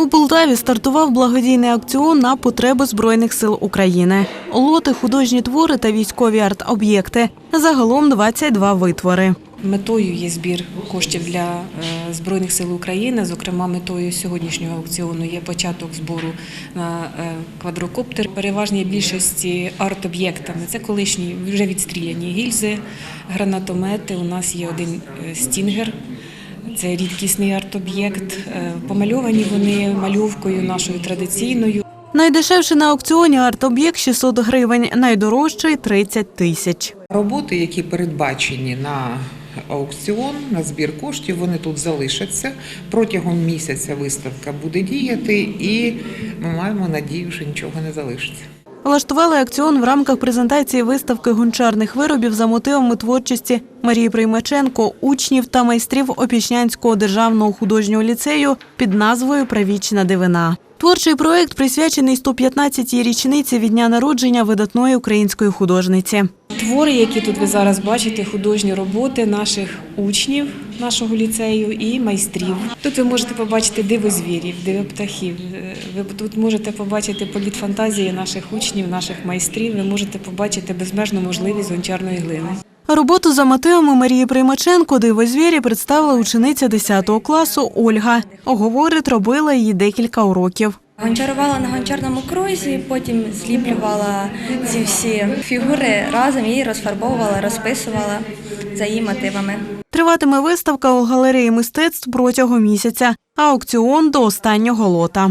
У Полтаві стартував благодійний аукціон на потреби Збройних сил України. Лоти, художні твори та військові арт-об'єкти. Загалом 22 витвори. Метою є збір коштів для е, Збройних сил України. Зокрема, метою сьогоднішнього аукціону є початок збору на е, квадрокоптер. Переважній більшості арт-об'єктами це колишні вже відстріляні гільзи, гранатомети. У нас є один е, стінгер. Це рідкісний арт-об'єкт. Е, Помальовані вони мальовкою нашою традиційною. Найдешевший на аукціоні арт-об'єкт 600 гривень, найдорожчий 30 тисяч. Роботи, які передбачені на аукціон, на збір коштів, вони тут залишаться. Протягом місяця виставка буде діяти, і ми маємо надію, що нічого не залишиться. Влаштували акціон в рамках презентації виставки гончарних виробів за мотивами творчості Марії Приймаченко, учнів та майстрів Опічнянського державного художнього ліцею під назвою Правічна дивина. Творчий проект присвячений 115-й річниці від дня народження видатної української художниці. Твори, які тут ви зараз бачите, художні роботи наших учнів нашого ліцею і майстрів. Тут ви можете побачити диво звірів, диво птахів. Ви тут можете побачити політ фантазії наших учнів, наших майстрів. Ви можете побачити безмежну можливість гончарної глини. Роботу за мотивами Марії Приймаченко «Диво звірі» представила учениця 10 класу Ольга. Говорить, робила її декілька уроків. Гончарувала на гончарному крузі, потім зліплювала ці всі фігури разом і розфарбовувала, розписувала за її мотивами. Триватиме виставка у галереї мистецтв протягом місяця, а аукціон до останнього лота.